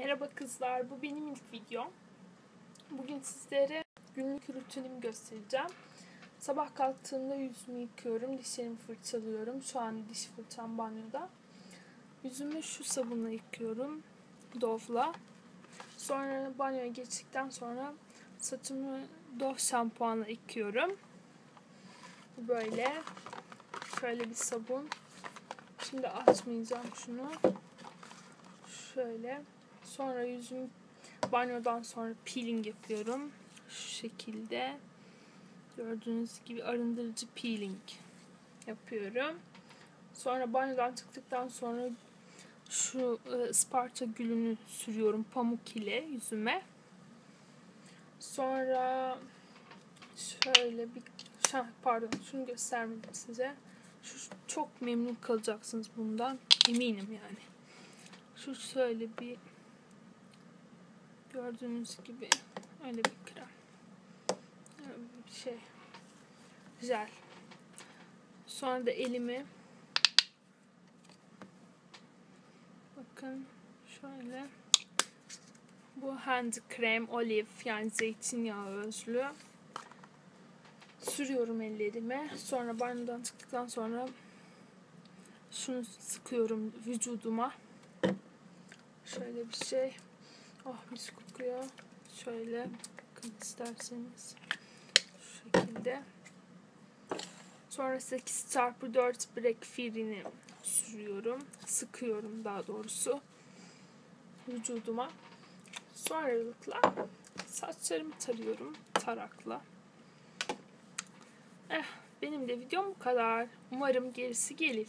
Merhaba kızlar, bu benim ilk videom. Bugün sizlere günlük rutinimi göstereceğim. Sabah kalktığımda yüzümü yıkıyorum, dişlerimi fırçalıyorum. Şu an diş fırçam banyoda. Yüzümü şu sabunla yıkıyorum, Dove'la. Sonra banyoya geçtikten sonra saçımı Dove şampuanla yıkıyorum. Böyle. Şöyle bir sabun. Şimdi açmayacağım şunu. Şöyle. Sonra yüzüm banyodan sonra peeling yapıyorum. Şu şekilde. Gördüğünüz gibi arındırıcı peeling yapıyorum. Sonra banyodan çıktıktan sonra şu e, Isparta gülünü sürüyorum pamuk ile yüzüme. Sonra şöyle bir pardon şunu göstermedim size. Şu çok memnun kalacaksınız bundan. Eminim yani. Şu şöyle bir gördüğünüz gibi öyle bir krem. Şey. Güzel. Sonra da elimi bakın şöyle bu hand krem olive yani zeytinyağı özlü sürüyorum ellerime. Sonra banyodan çıktıktan sonra şunu sıkıyorum vücuduma. Şöyle bir şey. Oh mis kokuyor. Şöyle bakın isterseniz. Şu şekilde. Sonra 8 çarpı 4 Black Fury'ni sürüyorum. Sıkıyorum daha doğrusu. Vücuduma. Sonralıkla saçlarımı tarıyorum tarakla. Eh, benim de videom bu kadar. Umarım gerisi gelir.